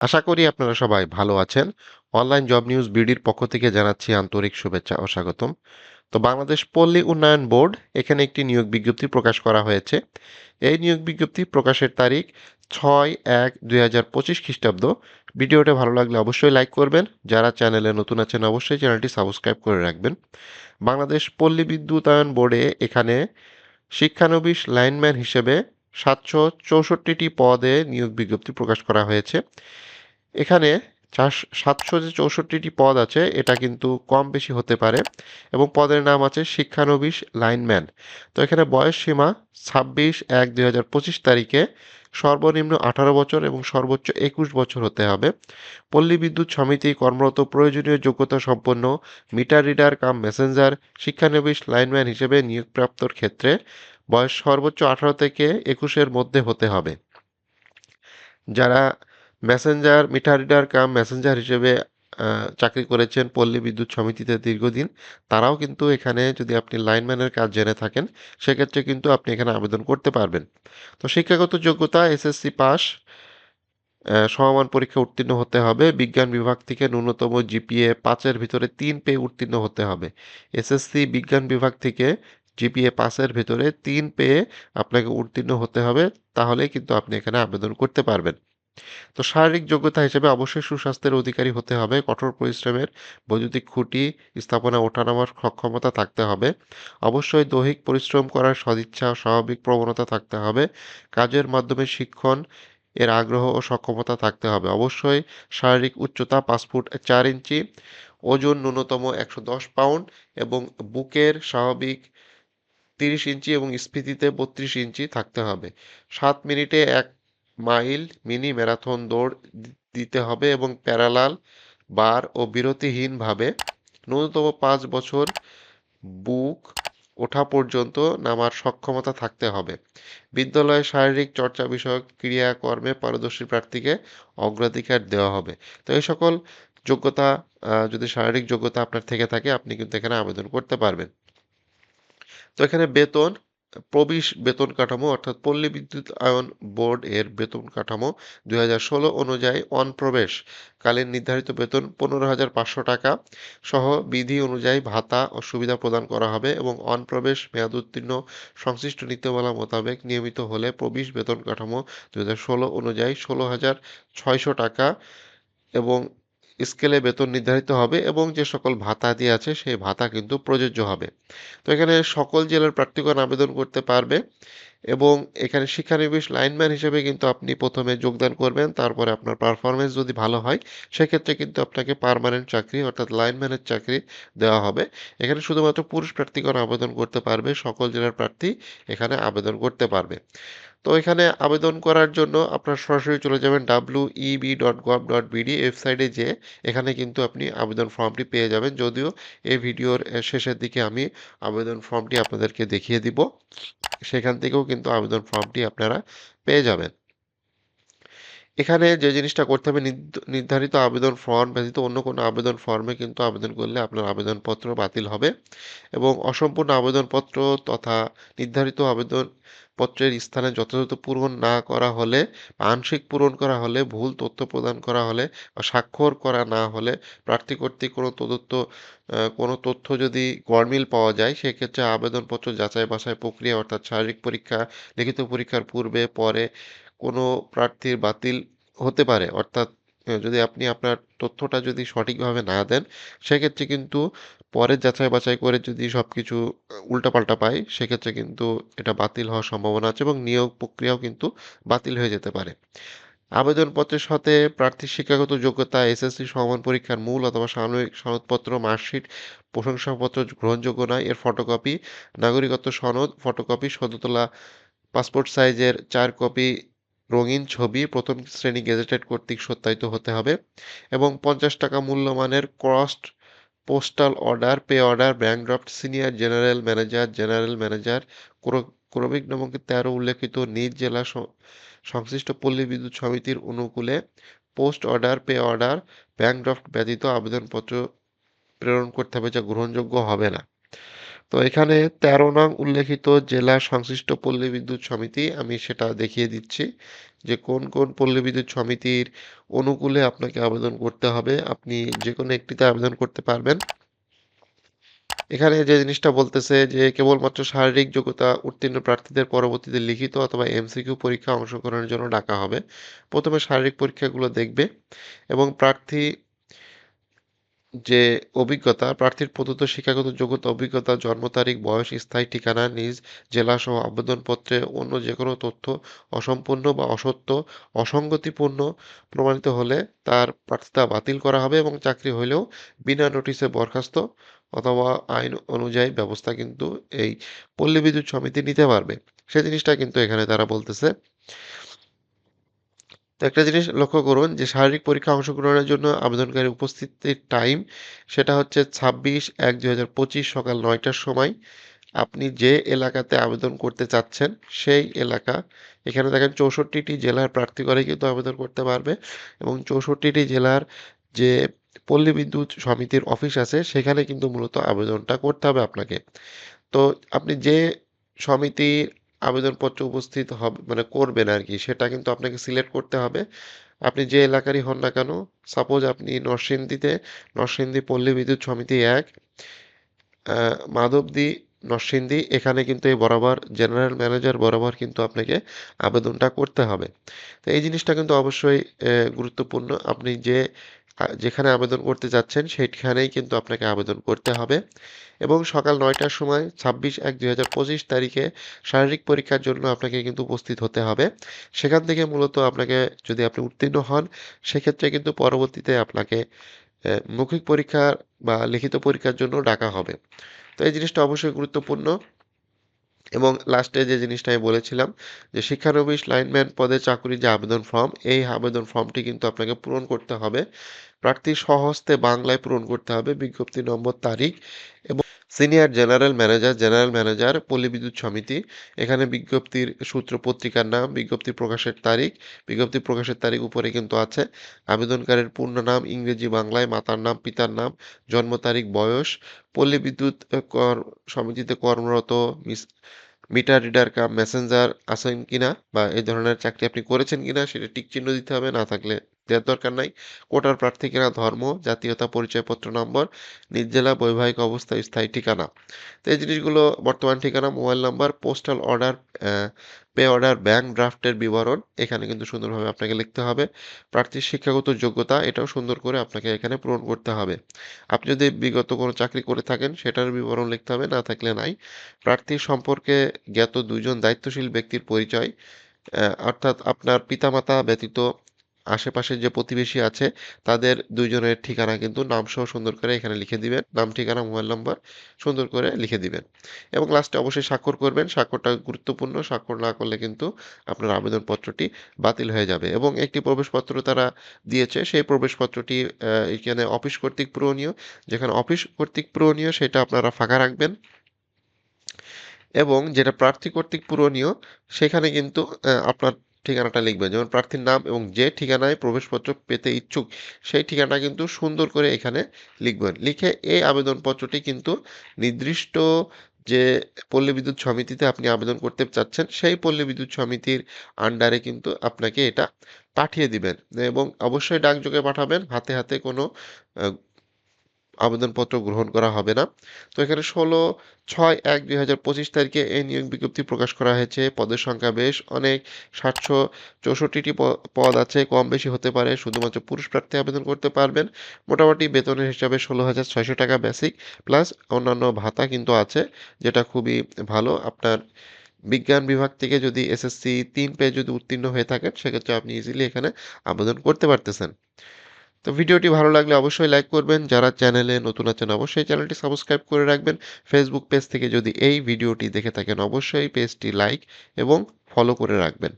আশা করি আপনারা সবাই ভালো আছেন। অনলাইন জব নিউজ বিডির পক্ষ থেকে জানাচ্ছি আন্তরিক শুভেচ্ছা ও স্বাগতম। তো বাংলাদেশ পল্লী উন্নয়ন বোর্ড এখানে একটি নিয়োগ বিজ্ঞপ্তি প্রকাশ করা হয়েছে। এই নিয়োগ বিজ্ঞপ্তি প্রকাশের তারিখ ছয় এক দুই হাজার পঁচিশ খ্রিস্টাব্দ। ভিডিওটা ভালো লাগলে অবশ্যই লাইক করবেন। যারা চ্যানেলে নতুন আছেন অবশ্যই চ্যানেলটি সাবস্ক্রাইব করে রাখবেন। বাংলাদেশ পল্লী বিদ্যুতায়ন বোর্ডে এখানে শিক্ষানবিশ লাইনম্যান হিসেবে সাতশো চৌষট্টিটি পদে নিয়োগ বিজ্ঞপ্তি প্রকাশ করা হয়েছে এখানে চার সাতশো যে চৌষট্টিটি পদ আছে, এটা কিন্তু কম বেশি হতে পারে এবং পদের নাম আছে শিক্ষানবিশ লাইনম্যান। তো এখানে বয়স সীমা ছাব্বিশ এক দুই হাজার পঁচিশ তারিখে সর্বনিম্ন আঠারো বছর এবং সর্বোচ্চ একুশ বছর হতে হবে। পল্লী বিদ্যুৎ সমিতি কর্মরত প্রয়োজনীয় যোগ্যতা সম্পন্ন মিটার রিডার কাম মেসেঞ্জার শিক্ষানবিশ লাইনম্যান হিসেবে নিয়োগপ্রাপ্তর ক্ষেত্রে বয়স সর্বোচ্চ আঠারো থেকে একুশের মধ্যে হতে হবে। যারা messenger meter reader cum messenger হিসেবে চাকরি করেছেন পল্লী বিদ্যুৎ সমিতিতে দীর্ঘদিন। তারাও কিন্তু এখানে যদি আপনি লাইনম্যানের কাজ জেনে থাকেন, সেক্ষেত্রে কিন্তু আপনি এখানে আবেদন করতে পারবেন। তো শিক্ষাগত যোগ্যতা, এসএসসি পাস সমমান পরীক্ষা উত্তীর্ণ হতে হবে। বিজ্ঞান বিভাগ থেকে ন্যূনতম জিপিএ পাঁচের ভিতরে তিন পেয়ে উত্তীর্ণ হতে হবে। এসএসসি বিজ্ঞান বিভাগ থেকে জিপিএ পাসের ভিতরে তিন পেয়ে আপনাকে উত্তীর্ণ হতে হবে। তাহলেই কিন্তু আপনি এখানে আবেদন করতে পারবেন। তো শারীরিক যোগ্যতা হিসেবে অবশ্যই সুস্বাস্থ্যের অধিকারী হতে হবে, কঠোর পরিশ্রমের বৈদ্যুতিক খুঁটি, স্থাপনা ওঠানামার সক্ষমতা থাকতে হবে। অবশ্যই দৈহিক পরিশ্রম করার সদিচ্ছা স্বাভাবিক প্রবণতা থাকতে হবে। কাজের মাধ্যমে শিক্ষণ, এর আগ্রহ ও সক্ষমতা থাকতে হবে। অবশ্যই শারীরিক উচ্চতা পাঁচ ফুট চার ইঞ্চি, ওজন ন্যূনতম একশো দশ পাউন্ড এবং বুকের স্বাভাবিক তিরিশ ইঞ্চি এবং স্ফীতিতে বত্রিশ ইঞ্চি থাকতে হবে। সাত মিনিটে এক মাইল, মিনি ম্যারাথন দৌড় দিতে হবে এবং প্যারালাল, বার ও বিরতিহীনভাবে ন্যূনতম পাঁচ বছর বুক ওঠা পর্যন্ত নামার সক্ষমতা থাকতে হবে। বিদ্যালয়ে শারীরিক চর্চা বিষয়ক ক্রিয়াকর্মে পারদর্শী প্রার্থীকে অগ্রাধিকার দেওয়া হবে। তো এই সকল যোগ্যতা যদি শারীরিক যোগ্যতা আপনার থেকে থাকে, আপনি কিন্তু এখানে আবেদন করতে পারবেন। তো এখানে বেতন প্রবিশ বেতন কাঠামো অর্থাৎ পল্লী বিদ্যুৎ আয়ন বোর্ড এর বেতন কাঠামো দু হাজার ষোলো অনুযায়ী অনপ্রবেশ কালীন নির্ধারিত বেতন পনেরো হাজার পাঁচশো টাকা সহ বিধি অনুযায়ী ভাতা ও সুবিধা প্রদান করা হবে এবং অনপ্রবেশ মেয়াদ উত্তীর্ণ সংশ্লিষ্ট নীতিমালা মোতাবেক নিয়মিত হলে প্রবিশ বেতন কাঠামো দু হাজার ষোলো অনুযায়ী ষোলো হাজার ছয়শো টাকা এবং স্কেলে বেতন নির্ধারিত হবে এবং যে সকল ভাতা দিয়ে আছে, সেই ভাতা কিন্তু প্রযোজ্য হবে। তো এখানে সকল জেলার প্রার্থীগণ আবেদন করতে পারবে এবং এখানে শিক্ষানবিশ লাইনম্যান হিসেবে কিন্তু আপনি প্রথমে যোগদান করবেন, তারপরে আপনার পারফরমেন্স যদি ভালো হয়, সেক্ষেত্রে কিন্তু আপনাকে পারমানেন্ট চাকরি অর্থাৎ লাইনম্যানের চাকরি দেওয়া হবে। এখানে শুধুমাত্র পুরুষ প্রার্থীগণ আবেদন করতে পারবে, সকল জেলার প্রার্থী এখানে আবেদন করতে পারবে। তো এখানে আবেদন করার জন্য আপনার সরাসরি চলে যাবেন W EB dot gov dot BD ওয়েবসাইটে যেয়ে এখানে কিন্তু আপনি আবেদন ফর্মটি পেয়ে যাবেন। যদিও এই ভিডিওর শেষের দিকে আমি আবেদন ফর্মটি আপনাদেরকে দেখিয়ে দিব। সেখান থেকেও কিন্তু আবেদন ফর্মটি আপনারা পেয়ে যাবেন। এখানে যে জিনিসটা করতে হবে নির্ধারিত আবেদন ফর্ম ব্যতীত অন্য কোনো আবেদন ফর্মে কিন্তু আবেদন করলে আপনার আবেদনপত্র বাতিল হবে এবং অসম্পূর্ণ আবেদনপত্র তথা নির্ধারিত আবেদন পত্রের স্থানে যথাযথ পূরণ না করা হলে আংশিক পূরণ করা হলে, ভুল তথ্য প্রদান করা হলে বা স্বাক্ষর করা না হলে প্রার্থী কর্তৃক কোনো তদত্ত কোনো তথ্য যদি গড়মিল পাওয়া যায়, সেক্ষেত্রে আবেদনপত্র যাচাই বাছাই প্রক্রিয়া অর্থাৎ শারীরিক পরীক্ষা, লিখিত পরীক্ষার পূর্বে, পরে কোনো প্রার্থীর বাতিল হতে পারে। অর্থাৎ যদি আপনি আপনার তথ্যটা যদি সঠিকভাবে না দেন, সেক্ষেত্রে কিন্তু পরে যাচাই বাছাই করে যদি সব কিছু উল্টাপাল্টা পায় সেক্ষেত্রে কিন্তু এটা বাতিল হওয়ার সম্ভাবনা আছে এবং নিয়োগ প্রক্রিয়াও কিন্তু বাতিল হয়ে যেতে পারে। আবেদনপত্রের সাথে প্রার্থীর শিক্ষাগত যোগ্যতা, এসএসসি সমান পরীক্ষার মূল অথবা সাময়িক সনদপত্র, মার্কশিট, প্রশংসাপত্র গ্রহণযোগ্য নয়, এর ফটোকপি, নাগরিকত্ব সনদ, ফটোকপি সদ্যতলা পাসপোর্ট সাইজের চার কপি রঙিন ছবি প্রথম শ্রেণি গেজেটেড কর্তৃক সত্যায়িত হতে হবে এবং পঞ্চাশ টাকা মূল্যমানের crossed postal order, pay order, bank senior general manager general manager ক্রমিক নম্বর তেরো উল্লেখিত নিজ জেলা সংশ্লিষ্ট পল্লী বিদ্যুৎ সমিতির অনুকূলে post order, pay order, bank ব্যতীত আবেদনপত্র প্রেরণ করতে হবে যা গ্রহণযোগ্য হবে না। তো এখানে তেরো নং উল্লেখিত জেলা সংশ্লিষ্ট পল্লী বিদ্যুৎ সমিতি, আমি সেটা দেখিয়ে দিচ্ছি যে কোন কোন পল্লী বিদ্যুৎ সমিতির অনুকূলে আপনাকে আবেদন করতে হবে। আপনি যে কোনো একটিতে আবেদন করতে পারবেন। এখানে যে জিনিসটা বলতেছে যে কেবলমাত্র শারীরিক যোগ্যতা উত্তীর্ণ প্রার্থীদের পরবর্তীতে লিখিত অথবা এমসিকিউ পরীক্ষা অংশগ্রহণের জন্য ডাকা হবে। প্রথমে শারীরিক পরীক্ষাগুলো দেখবে এবং প্রার্থী যে অভিজ্ঞতা, প্রার্থীর প্রদত্ত শিক্ষাগত যোগ্যতা, অভিজ্ঞতা, জন্ম তারিখ, বয়স, স্থায়ী ঠিকানা, নিজ জেলাসহ আবেদনপত্রে অন্য যে কোনো তথ্য অসম্পূর্ণ বা অসত্য, অসঙ্গতিপূর্ণ প্রমাণিত হলে তার প্রার্থিতা বাতিল করা হবে এবং চাকরি হলেও বিনা নোটিশে বরখাস্ত অথবা আইন অনুযায়ী ব্যবস্থা কিন্তু এই পল্লী বিদ্যুৎ সমিতি নিতে পারবে। সে জিনিসটা কিন্তু এখানে তারা বলতেছে। তো একটা জিনিস লক্ষ্য করুন যে শারীরিক পরীক্ষা অংশগ্রহণের জন্য আবেদনকারী উপস্থিতির টাইম সেটা হচ্ছে ছাব্বিশ এক দুই হাজার পঁচিশ সকাল নয়টার সময়। আপনি যে এলাকাতে আবেদন করতে চাচ্ছেন সেই এলাকা। এখানে দেখেন চৌষট্টিটি জেলার প্রার্থী করে কিন্তু আবেদন করতে পারবে এবং চৌষট্টিটি জেলার যে পল্লী বিদ্যুৎ সমিতির অফিস আছে সেখানে কিন্তু মূলত আবেদনটা করতে হবে আপনাকে। তো আপনি যে সমিতির আবেদনপত্র উপস্থিত হবে মানে করবেন আর কি সেটা কিন্তু আপনাকে সিলেক্ট করতে হবে। আপনি যে এলাকারই হন না কেন সাপোজ আপনি নরসিংদীতে, নরসিংদী পল্লী বিদ্যুৎ সমিতি এক মাধবদী, নরসিংদী, এখানে কিন্তু এই বরাবর জেনারেল ম্যানেজার বরাবর কিন্তু আপনাকে আবেদনটা করতে হবে। তো এই জিনিসটা কিন্তু অবশ্যই গুরুত্বপূর্ণ। আপনি যে যেখানে আবেদন করতে যাচ্ছেন, সেইখানেই কিন্তু আপনাকে আবেদন করতে হবে। এবং সকাল নয়টার সময়, ছাব্বিশ এক দুই হাজার পঁচিশ তারিখে শারীরিক পরীক্ষার জন্য আপনাকে কিন্তু উপস্থিত হতে হবে। সেখান থেকে মূলত আপনাকে যদি আপনি উত্তীর্ণ হন, সেক্ষেত্রে কিন্তু পরবর্তীতে আপনাকে মৌখিক পরীক্ষা বা লিখিত পরীক্ষার জন্য ডাকা হবে। তো এই জিনিসটা অবশ্যই গুরুত্বপূর্ণ। এবং লাস্টে যে জিনিসটা আমি বলেছিলাম, যে শিক্ষানবিশ লাইনম্যান পদে চাকরির যে আবেদন ফর্ম, এই আবেদন ফর্মটি কিন্তু আপনাকে পূরণ করতে হবে। প্রার্থী স্বহস্তে বাংলায় পূরণ করতে হবে বিজ্ঞপ্তি নম্বর তারিখ এবং senior general manager general manager পল্লী বিদ্যুৎ সমিতি। এখানে বিজ্ঞপ্তির সূত্র পত্রিকার নাম, বিজ্ঞপ্তি প্রকাশের তারিখ, বিজ্ঞপ্তি প্রকাশের তারিখ উপরে কিন্তু আছে। আবেদনকারীর পূর্ণ নাম, ইংরেজি বাংলায়, মাতার নাম, পিতার নাম, জন্ম তারিখ, বয়স পল্লী বিদ্যুৎ কর সমিতিতে কর্মরত মিস, মিটার রিডার কাম মেসেঞ্জার আছেন কিনা বা এই ধরনের চাকরি আপনি করেছেন কিনা সেটা টিক চিহ্ন দিতে হবে, না থাকলে দেওয়ার দরকার নাই। কোটার প্রার্থী কিনা ধর্ম, জাতীয়তা পরিচয়পত্র নম্বর, নিজ জেলা বৈবাহিক অবস্থা, স্থায়ী ঠিকানা। তো এই জিনিসগুলো বর্তমান ঠিকানা, mobile number, postal order pay order, bank ড্রাফটের বিবরণ, এখানে কিন্তু সুন্দরভাবে আপনাকে লিখতে হবে। প্রার্থীর শিক্ষাগত যোগ্যতা, এটাও সুন্দর করে আপনাকে এখানে পূরণ করতে হবে। আপনি যদি বিগত কোনো চাকরি করে থাকেন, সেটার বিবরণ লিখতে হবে, না থাকলে নাই। প্রার্থীর সম্পর্কে জ্ঞাত দুইজন দায়িত্বশীল ব্যক্তির পরিচয় অর্থাৎ আপনার পিতামাতা ব্যতীত আশেপাশে যে প্রতিবেশী আছে, তাদের দুইজনের ঠিকানা কিন্তু নাম সহ সুন্দর করে এখানে লিখে দিবেন। নাম, ঠিকানা, মোবাইল নম্বর সুন্দর করে লিখে দিবেন। এবং লাস্টে অবশ্যই স্বাক্ষর করবেন। স্বাক্ষরটা গুরুত্বপূর্ণ। স্বাক্ষর না করলে কিন্তু আপনার আবেদনপত্রটি বাতিল হয়ে যাবে এবং একটি প্রবেশপত্র তারা দিয়েছে, সেই প্রবেশপত্রটি এখানে অফিস কর্তৃক পূরণীয়। যেখানে অফিস কর্তৃক পূরণীয়, সেটা আপনারা ফাঁকা রাখবেন। এবং যেটা প্রার্থী কর্তৃক পূরণীয়, সেখানে কিন্তু আপনার ঠিকানাটা লিখবেন যেমন প্রার্থীর নাম এবং যে ঠিকানায় প্রবেশপত্র পেতে ইচ্ছুক, সেই ঠিকানা কিন্তু সুন্দর করে এখানে লিখবেন। লিখে এই আবেদনপত্রটি কিন্তু নির্দিষ্ট যে পল্লী বিদ্যুৎ সমিতিতে আপনি আবেদন করতে চাচ্ছেন, সেই পল্লী বিদ্যুৎ সমিতির আন্ডারে কিন্তু আপনাকে এটা পাঠিয়ে দিবেন এবং অবশ্যই ডাকযোগে পাঠাবেন। হাতে হাতে কোনো আবেদনপত্র গ্রহণ করা হবে না। তো এখানে ষোলো ছয় এক দুই হাজার পঁচিশ তারিখে এই নিয়োগ বিজ্ঞপ্তি প্রকাশ করা হয়েছে। পদের সংখ্যা বেশ অনেক, সাতশো চৌষট্টিটি পদ আছে, কম বেশি হতে পারে, শুধুমাত্র পুরুষ প্রার্থী আবেদন করতে পারবেন। মোটামুটি বেতনের হিসাবে ষোলো হাজার ছয়শো টাকা বেসিক প্লাস অন্যান্য ভাতা কিন্তু আছে, যেটা খুবই ভালো। আপনার বিজ্ঞান বিভাগ থেকে যদি এসএসসি তিন পেয়ে যদি উত্তীর্ণ হয়ে থাকেন, সেক্ষেত্রে আপনি ইজিলি এখানে আবেদন করতে পারতেছেন। তো ভিডিওটি ভালো লাগলে অবশ্যই লাইক করবেন। যারা চ্যানেলে নতুন আছেন, অবশ্যই চ্যানেলটি সাবস্ক্রাইব করে রাখবেন। ফেসবুক পেজ থেকে যদি এই ভিডিওটি দেখে থাকেন, অবশ্যই পেজটি লাইক এবং ফলো করে রাখবেন।